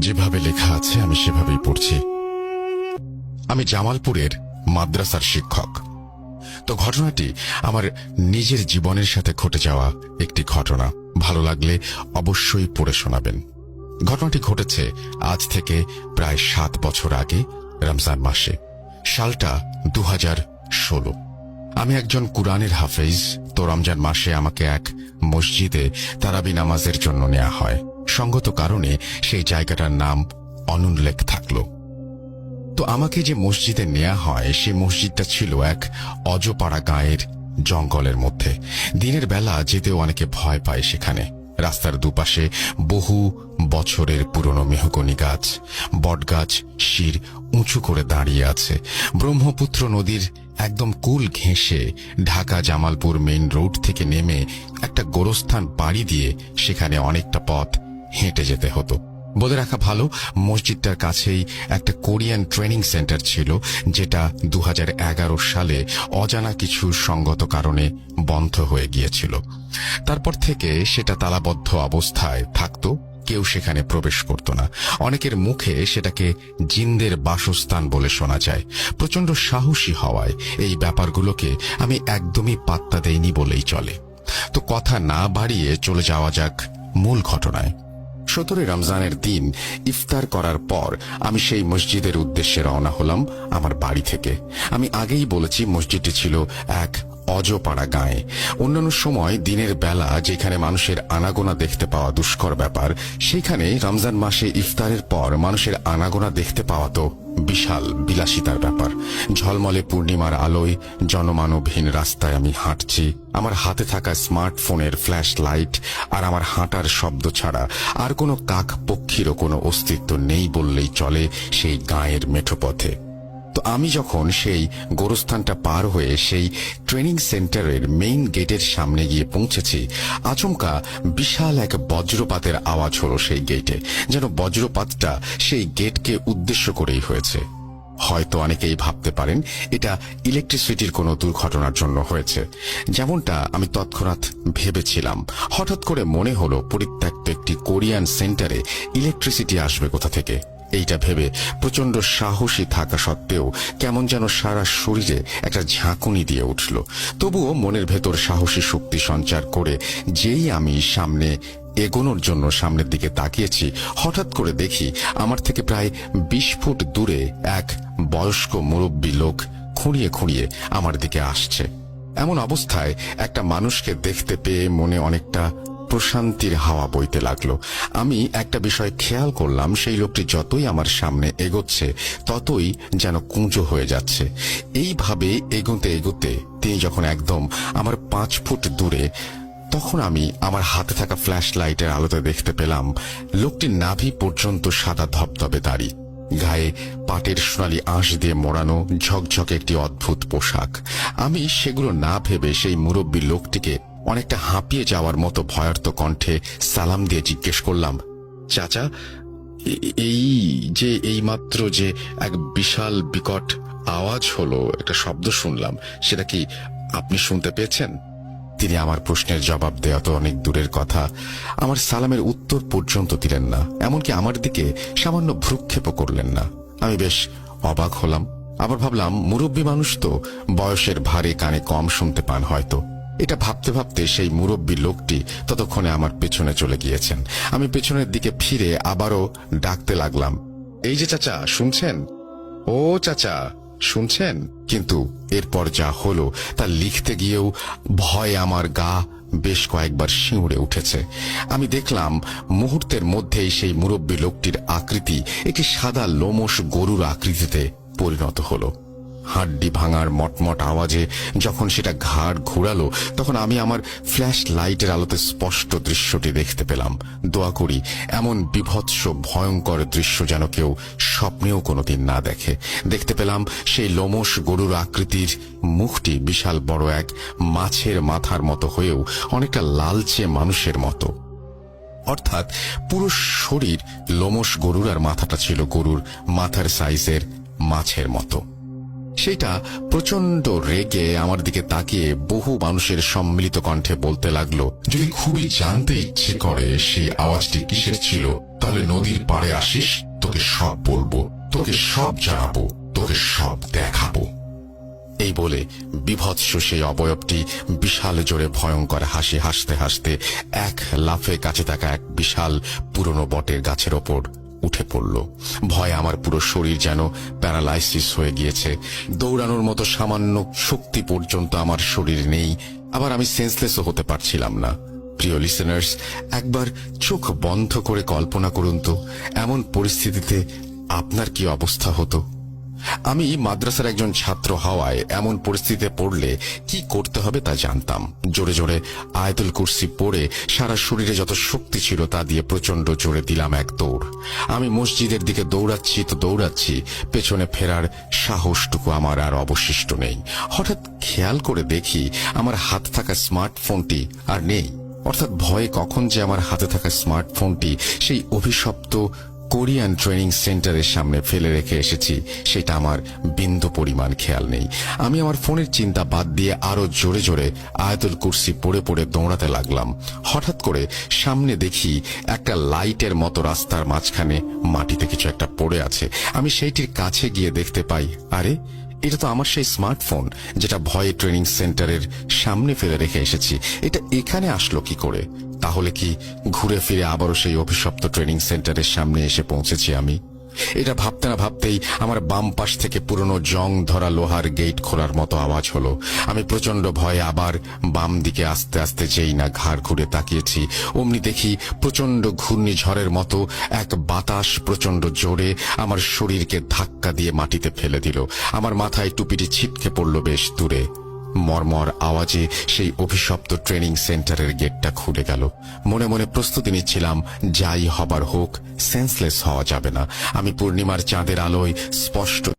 যেভাবে লেখা আছে, আমি সেভাবেই পড়ছি। আমি জামালপুরের মাদ্রাসার শিক্ষক। তো ঘটনাটি আমার নিজের জীবনের সাথে ঘটে যাওয়া একটি ঘটনা। ভালো লাগলে অবশ্যই পড়ে শোনাবেন। ঘটনাটি ঘটেছে আজ থেকে প্রায় সাত বছর আগে, রমজান মাসে, সালটা দু ষোলো। আমি একজন কুরআনের হাফেজ, তো রমজান মাসে আমাকে এক মসজিদে তারাবি নামাজের জন্য নেওয়া হয়। সঙ্গত কারণে সেই জায়গাটার নাম অনুল্লেখ থাকল। তো আমাকে যে মসজিদে নেওয়া হয়, সে মসজিদটা ছিল এক অজপাড়া গাঁয়ের জঙ্গলের মধ্যে। দিনের বেলা যেতেও অনেকে ভয় পায় সেখানে। রাস্তার দুপাশে বহু বছরের পুরনো মেহগনি গাছ, বটগাছ, শির উঁচু করে দাঁড়িয়ে আছে। ব্রহ্মপুত্র নদীর একদম কুল ঘেঁষে ঢাকা জামালপুর মেইন রোড থেকে নেমে একটা গোরস্থান পাড়ি দিয়ে সেখানে অনেকটা পথ হেঁটে যেতে হতো। বলে রাখা ভালো, মসজিদটার কাছেই একটা কোরিয়ান ট্রেনিং সেন্টার ছিল, যেটা দু হাজার এগারো সালে অজানা কিছু সঙ্গত কারণে বন্ধ হয়ে গিয়েছিল। তারপর থেকে সেটা তালাবদ্ধ অবস্থায় থাকতো, কেউ সেখানে প্রবেশ করত না। অনেকের মুখে সেটাকে জিন্দের বাসস্থান বলে শোনা যায়। প্রচণ্ড সাহসী হওয়ায় এই ব্যাপারগুলোকে আমি একদমই পাত্তা দেইনি বলেই চলে। তো কথা না বাড়িয়ে চলে যাওয়া যাক মূল ঘটনায়। সতেরোই রমজানের দিন ইফতার করার পর আমি সেই মসজিদের উদ্দেশ্যে রওনা হলাম আমার বাড়ি থেকে। আমি আগেই বলেছি মসজিদটি ছিল এক অজপাড়া গায়ে। অন্যান্য সময় দিনের বেলা যেখানে মানুষের আনাগোনা দেখতে পাওয়া দুষ্কর ব্যাপার, সেখানে রমজান মাসে ইফতারের পর মানুষের আনাগোনা দেখতে পাওয়া তো বিশাল বিলাসিতার ব্যাপার। ঝলমলে পূর্ণিমার আলোয় জনমানবহীন রাস্তায় আমি হাঁটছি, আমার হাতে থাকা স্মার্টফোনের ফ্ল্যাশ লাইট আর আমার হাঁটার শব্দ ছাড়া আর কোনো কাক পক্ষীরও কোনো অস্তিত্ব নেই বললেই চলে সেই গায়ের মেঠো পথে তো আমি যখন সেই গোরস্থানটা পার হয়ে সেই ট্রেনিং সেন্টারের মেইন গেটের সামনে গিয়ে পৌঁছেছি, আচমকা বিশাল এক বজ্রপাতের আওয়াজ হলো সেই গেটে, যেন বজ্রপাতটা সেই গেটকে উদ্দেশ্য করেই হয়েছে। হয়তো অনেকেই ভাবতে পারেন, এটা ইলেকট্রিসিটির কোনো দুর্ঘটনার জন্য হয়েছে। যেমনটা আমি তৎক্ষণাৎ ভেবেছিলাম। হঠাৎ করে মনে হলো পরিত্যক্ত একটি কোরিয়ান সেন্টারে ইলেকট্রিসিটি আসবে কোথা থেকে। এইটা ভেবে প্রচণ্ড সাহসী থাকা সত্ত্বেও কেমন যেন সারা শরীরে একটা ঝাঁকুনি দিয়ে উঠল। তবুও মনের ভেতর সাহসী শক্তি সঞ্চার করে যেই আমি সামনে এগোনোর জন্য সামনের দিকে তাকিয়েছি, হঠাৎ করে দেখি আমার থেকে প্রায় বিশ ফুট দূরে এক বয়স্ক মুরব্বী লোক খুঁড়িয়ে খুঁড়িয়ে আমার দিকে আসছে। এমন অবস্থায় একটা মানুষকে দেখতে পেয়ে মনে অনেকটা প্রশান্তির হাওয়া বইতে লাগল। আমি একটা বিষয় খেয়াল করলাম, সেই লোকটি যতই আমার সামনে এগোচ্ছে, ততই যেন কুঁজো হয়ে যাচ্ছে। এইভাবে এগোতে এগোতে তিনি যখন একদম আমার পাঁচ ফুট দূরে, তখন আমি আমার হাতে থাকা ফ্ল্যাশ লাইটের আলোতে দেখতে পেলাম লোকটির নাভি পর্যন্ত সাদা ধবধবে দাড়ি, গায়ে পাটের সোনালি আঁশ দিয়ে মোড়ানো ঝকঝকে একটি অদ্ভুত পোশাক। আমি সেগুলো না ভেবে সেই মুরব্বী লোকটিকে অনেকটা হাঁপিয়ে যাওয়ার মতো ভয়ার্ত কণ্ঠে সালাম দিয়ে জিজ্ঞেস করলাম, চাচা এই যে এইমাত্র যে এক বিশাল বিকট আওয়াজ হলো, একটা শব্দ শুনলাম, সেটা কি আপনি শুনতে পেয়েছেন? তিনি আমার প্রশ্নের জবাব দেওয়া তো অনেক দূরের কথা। আমার সালামের উত্তর পর্যন্ত দিলেন না, এমনকি আমার দিকে সামান্য ভ্রুক্ষেপও করলেন না। আমি বেশ অবাক হলাম। আবার ভাবলাম, মুরব্বী মানুষ তো বয়সের ভারে কানে কম শুনতে পান হয়তো। এটা ভাবতে ভাবতে সেই মুরব্বী লোকটি ততক্ষণে আমার পেছনে চলে গিয়েছেন। আমি পেছনের দিকে ফিরে আবারও ডাকতে লাগলাম, এই যে চাচা, শুনছেন? ও চাচা, শুনছেন? কিন্তু এরপর যা হলো তা লিখতে গিয়েও ভয় আমার গা বেশ কয়েকবার শিউড়ে উঠেছে। আমি দেখলাম মুহূর্তের মধ্যেই সেই মুরব্বী লোকটির আকৃতি একটি সাদা লোমশ গরুর আকৃতিতে পরিণত হলো। হাড্ডি ভাঙার মটমট আওয়াজে যখন সেটা ঘাড় ঘোরালো, তখন আমি আমার ফ্ল্যাশ লাইটের আলোতে স্পষ্ট দৃশ্যটি দেখতে পেলাম। দোয়া করি, এমন বিভৎস, ভয়ঙ্কর দৃশ্য যেন কেউ স্বপ্নেও কোনোদিন না দেখে। দেখতে পেলাম সেই লোমশ গরুর আকৃতির মুখটি বিশাল বড় এক মাছের মাথার মতো হয়েও অনেকটা লালচে মানুষের মতো। অর্থাৎ পুরো শরীর লোমশ গরুর আর মাথাটা ছিল গরুর মাথার সাইজের মাছের মতো। সেটা প্রচণ্ড রেগে আমার দিকে তাকিয়ে বহু মানুষের সম্মিলিত কণ্ঠে বলতে লাগল, যদি খুবই জানতে ইচ্ছে করে সেই আওয়াজটি কিসের ছিল, তাহলে নদীর পাড়ে আসিস, তোকে সব বলব, তোকে সব জানাব, তোকে সব দেখাবো। এই বলে বিভৎস সেই অবয়বটি বিশাল জোরে ভয়ঙ্কর হাসি হাসতে হাসতে এক লাফে কাছে থাকা এক বিশাল পুরনো বটের গাছের ওপর উঠে পড়ল। ভয় আমার পুরো শরীর যেন প্যারালাইসিস হয়ে গিয়েছে। দৌড়ানোর মতো সামান্য শক্তি পর্যন্ত আমার শরীর নেই। আবার আমি সেন্সলেসও হতে পারছিলাম না। প্রিয় লিসেনার্স একবার চোখ বন্ধ করে কল্পনা করুন তো, এমন পরিস্থিতিতে আপনার কি অবস্থা হতো? আমি মাদ্রাসার একজন ছাত্র হওয়ায় এমন পরিস্থিতিতে পড়লে কি করতে হবে তা জানতাম। জোরে জোরে আয়তুল কুরসি পড়ে সারা শরীরে যত শক্তি ছিল তা দিয়ে প্রচণ্ড জোরে দিলাম এক দৌড়। আমি মসজিদের দিকে দৌড়াচ্ছি, তো দৌড়াচ্ছি, পেছনে ফেরার সাহসটুকু আমার আর অবশিষ্ট নেই। হঠাৎ খেয়াল করে দেখি আমার হাত থাকা স্মার্টফোনটি আর নেই। অর্থাৎ ভয়ে কখন যে আমার হাতে থাকা স্মার্টফোনটি সেই অভিশপ্ত কোরিয়ান ট্রেনিং সেন্টারের সামনে ফেলে রেখে এসেছি। সেটা আমার বিন্দু পরিমাণ খেয়াল নেই। আমি আমার ফোনের চিন্তা বাদ দিয়ে আরও জোরে জোরে আয়াতুল কুরসি পড়ে পড়ে দৌড়াতে লাগলাম। হঠাৎ করে সামনে দেখি একটা লাইটের মতো রাস্তার মাঝখানে মাটিতে কিছু একটা পড়ে আছে। আমি সেইটির কাছে গিয়ে দেখতে পাই, আরে, এটা তো আমার সেই স্মার্টফোন যেটা ভয়ে ট্রেনিং সেন্টারের সামনে ফেলে রেখে এসেছি। এটা এখানে আসলো কি করে? তাহলে কি ঘুরে ফিরে আবারও সেই অভিশপ্ত ট্রেনিং সেন্টারের সামনে এসে পৌঁছেছি আমি? এটা ভাবতে না ভাবতেই আমার বাম পাশ থেকে পুরনো জং ধরা লোহার গেট খোলার মতো আওয়াজ হলো। আমি প্রচণ্ড ভয়ে আবার বাম দিকে আস্তে আস্তে যেই না ঘাড় ঘুরে তাকিয়েছি, অমনি দেখি প্রচণ্ড ঘূর্ণিঝড়ের মতো এক বাতাস প্রচণ্ড জোরে আমার শরীরকে ধাক্কা দিয়ে মাটিতে ফেলে দিল। আমার মাথায় টুপিটি ছিটকে পড়ল বেশ দূরে। মর্মর আওয়াজে সেই অভিশপ্ত ট্রেনিং সেন্টারের গেটটা খুলে গেল। মনে মনে প্রস্তুতি নিচ্ছিলাম, যাই হবার হোক সেন্সলেস হওয়া যাবে না। আমি পূর্ণিমার চাঁদের আলোয় স্পষ্ট